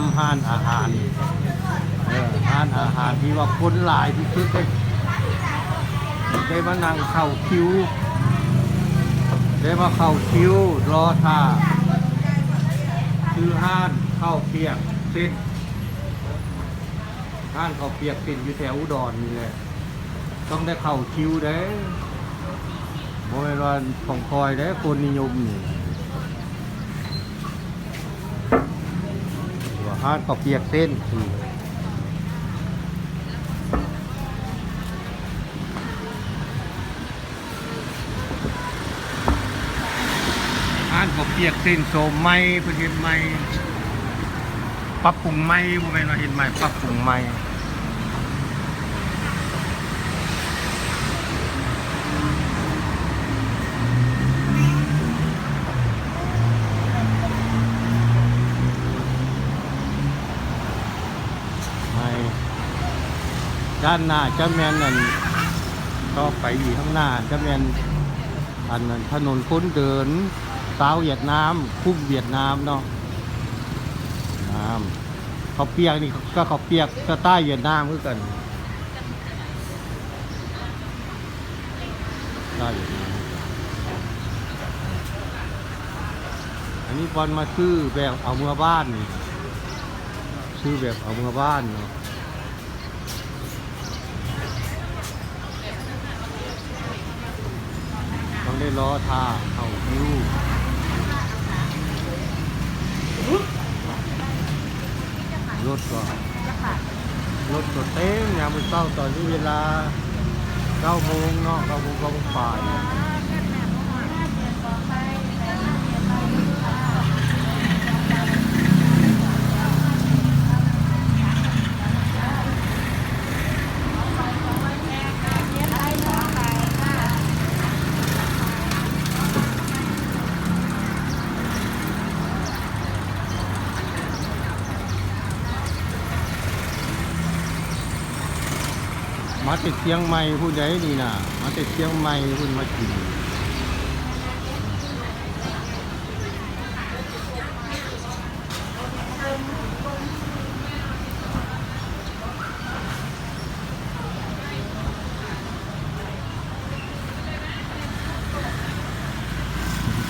ำห้านอาหารเออห้านอาหารที่ว่าคนหลายที่สุดเลยได้มานั่งเข้าคิวได้มาเข้าคิวรอท่าคือห้านเข้าวเปียกเส้นห้านข้าวเปียกเส้นอยู่แถวอุดรนี่แหละต้องได้เข้าคิวเด้โมเมนว่าของคอยเด้คนนิยมนี่ ว่านข้าวเปียกเส้นคือห้านข้าวเปียกเส้นโสมไหมเพื่อเห็นไม่ปรับปรุงไหมโมเมนว่าเห็นไม่ปรับปรุงไมไม่ ด้านหน้าจะแมนนั่นก็ไปอยู่ข้างหน้าจะแมนอันนั้นถนนคนเดินสาวเวียดนามคุ้มเวียดนามเนาะน้ำเขาเปียกนี่ก็เขาเปียกสไตล์เวียดนามคือกันไตล์เวียดนอันนี้บอลมาซื้อแบบเอาเมื่อบ้าน ซื้อแบบเอาเมื่อบ้านเนาะ ได้ล้อท่าเข่าคิ้วรถก็รถก็เต็มยามมื้อเช้าตอนนี้เวลา9โมงเนาะ9โมง9โมงป่าย มาติดเชียงใหม่ผู้ใดนี่นะมาติดเชียงใหม่คุณมากิน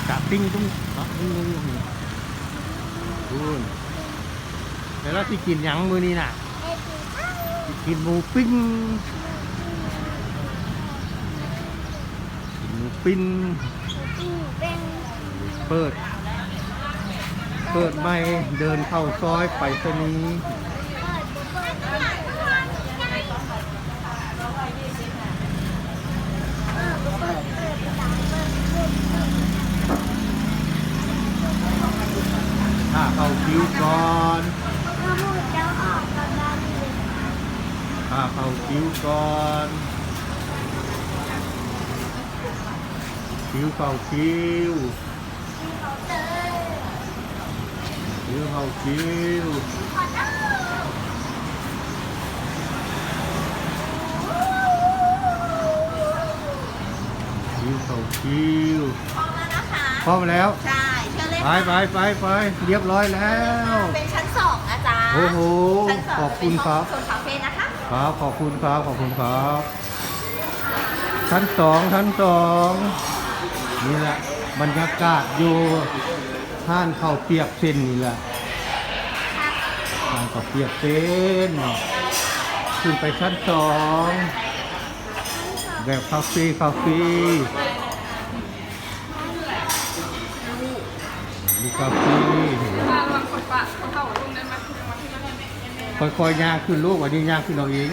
กะปิ้งตุ้งเนาะปิ้งตุ้งคุณแล้วเราที่กินยังมือนี้น่ะกินหมูปิ้งกินหมู ปิ้งเป็นเปิด เปิดไม่เดินเข้าซอยไปสนีย์ถ้าเข้าคิวก่อนถ้าพูดแล้วออกกำลังเลยถ้าเข้าคิวก่อน คิวเข้าคิวเขาเจอคิวเข้าคิวขอตั้งคิวเข้าคิวพร้อมแล้วนะคะพร้อมแล้วใช่เชิญเลยไปไปไปไปเรียบร้อยแล้ว เป็นชั้นสองนะจ๊ะโอ้โหชั้นสงขอบคุณครับเป็นห้องโซนคาเฟ่นะคะครับขอบคุณครับขอบคุณครับ ชั้นสองชั้นสอง นี่แหละบรรยากาศอยู่ห้านข้าวเปียกเส้นนี่แหละห้านข้าวเปียกเส้นขึ้นไปชั้นสองแบบคาเฟ่คาเฟ่มีคาเฟ่ค่อยๆยางขึ้นลูกวันนี้ยางขึ้นเราเอง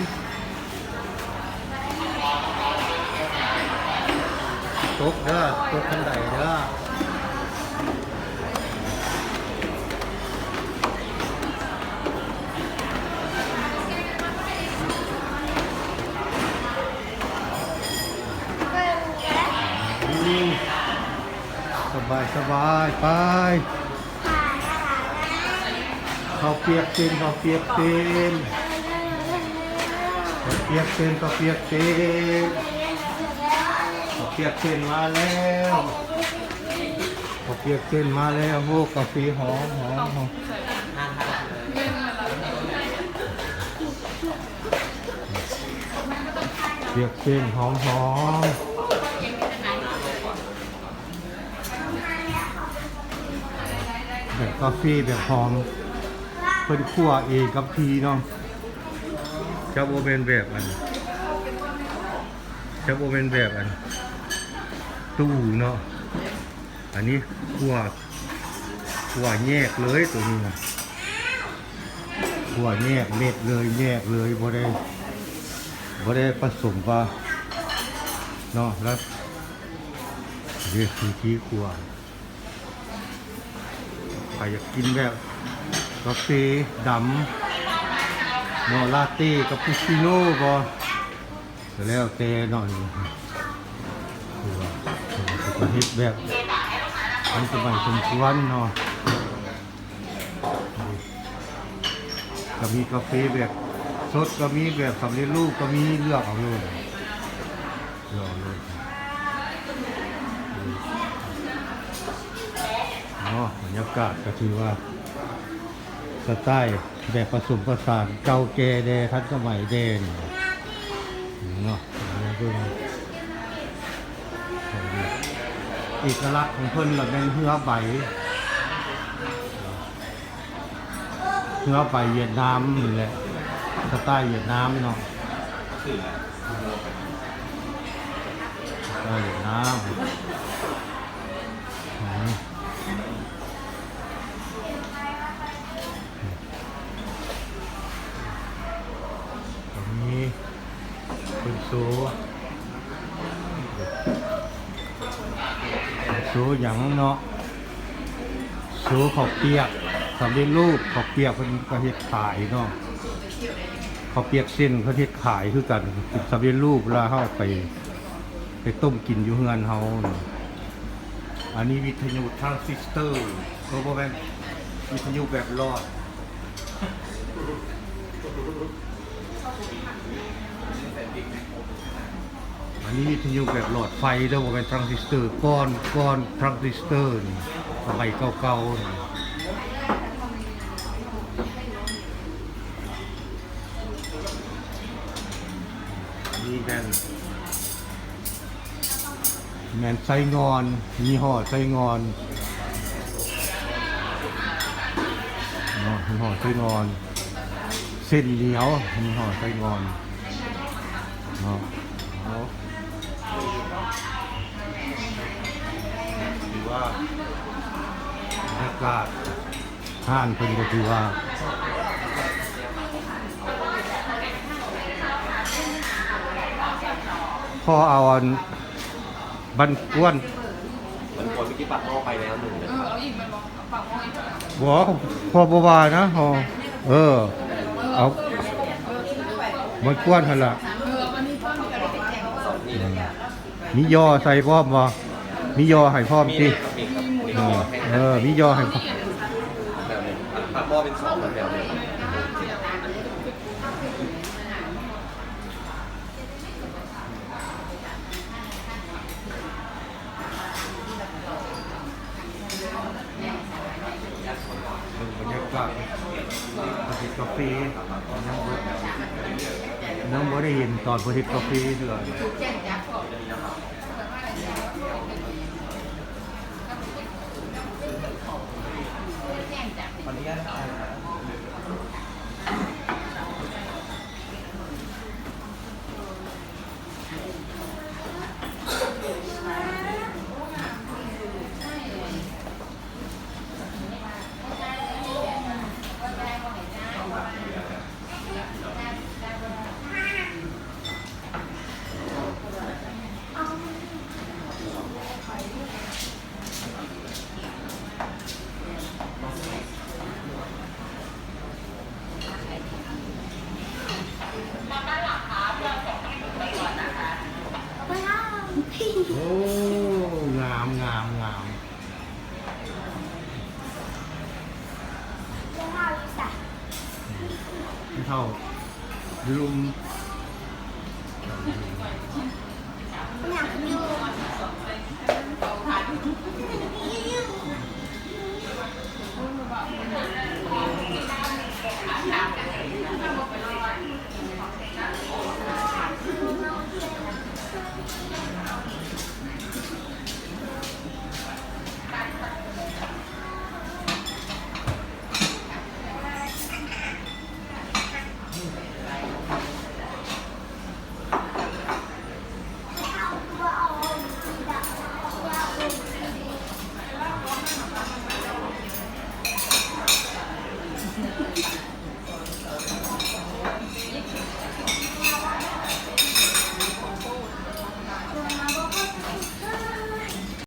ตกเด้อตกขันไดเด้อสบายสบายไปเขาเปียกเส้นเขาเปียกเส้นเขาเปียกเส้นเขาเปียกเส้น ปียกเส้นมาแล้วเขาวเปียกเส้นมาแล้วโอ้กาแฟหอมหอมหอมเปียกเส้นหอมหอมแบบกาแฟแบบหอมเป็นขั่วเองกับทีเนาะจะโบเป็นแบบอันจะโบเป็นแบบอัน ตู้เนาะ อันนี้ขั่วขั่วแยกเลยตัวนี้นะขั่วแยกเม็ดเลยแยกเลยบ่ได้บ่ได้ผสมว่าเนาะแล้วเรียกคือที่ขั่วใครอยากกินแบบกาแฟดำเนาะลาเต้กับปูชิโน่บ่ก็แล้วแต่เนาะนี่คือว่าสุข เฮ็ดแบบมันสมัยสมควรเนาะก็มีกาแฟแบบสดก็มีแบบสำเร็จรูปก็มีเลือกเอาเลยเลือกเอาเลยเนาะบรรยากาศก็ถือว่าสไตล์แบบผสมผสานเก่าแก่แดทันสมัยแดนเนาะแล้วก็ เอกลักษณ์ของเพิ่นก็เป็นเหือใบเหือใบเวียดนามนี่แหละสไตล์เวียดนามเนาะสไตล์เวียดนาม อย่างเนาะสูขอบเปียกสำเร็จรูปขอบเปียกเป็นกระเทศขายเนาะขอบเปียกเส้นประเทศขายคือกันสำเร็จรูปแล้วเฮาไป ไปต้มกินอยู่เฮือนเฮาอันนี้วิทยุทรานซิสเตอร์ก็บ่แม่าวิทยุแบบรอด อันนี้วิทยุแบบหลอดไฟเด้อบ่เป็นทรานซิสเตอร์ก้อนก้อนทรานซิสเตอร์นี่สมัยเก่าๆนี่นี่แมนแมนไส้งอนยี่ห้อไส้งอนนาะยี่ห้อไส้งอน เส้นเหนียวยี่ห้อไส้งอนเนาะ เอาถือว่าบรรยากาศห้านเพิ่นก็ถือว่าพอเอาอันบันกวนมันควรเมื่อกี้ปัดหม้อไปแล้วหนึ่งนะครับบอกพอบวานะพอเออ เอาบันกวนหั่นล่ะอืมมียอใส่พร้อมบ่ มียอให้พร้อมมีสิมีครับมีเอข้าวอแห้งเออมียอให้พร้อมแบบหนึงปัดหม้อเป็นสองแบบหนึงบรรยากาศประเทศกาแฟยังบ่ยังบ่ได้เห็นตอนประเทศกาแฟเลย ขออ นุญาตทานนะครับ โอ้งามงามงามที่ เท่าลุม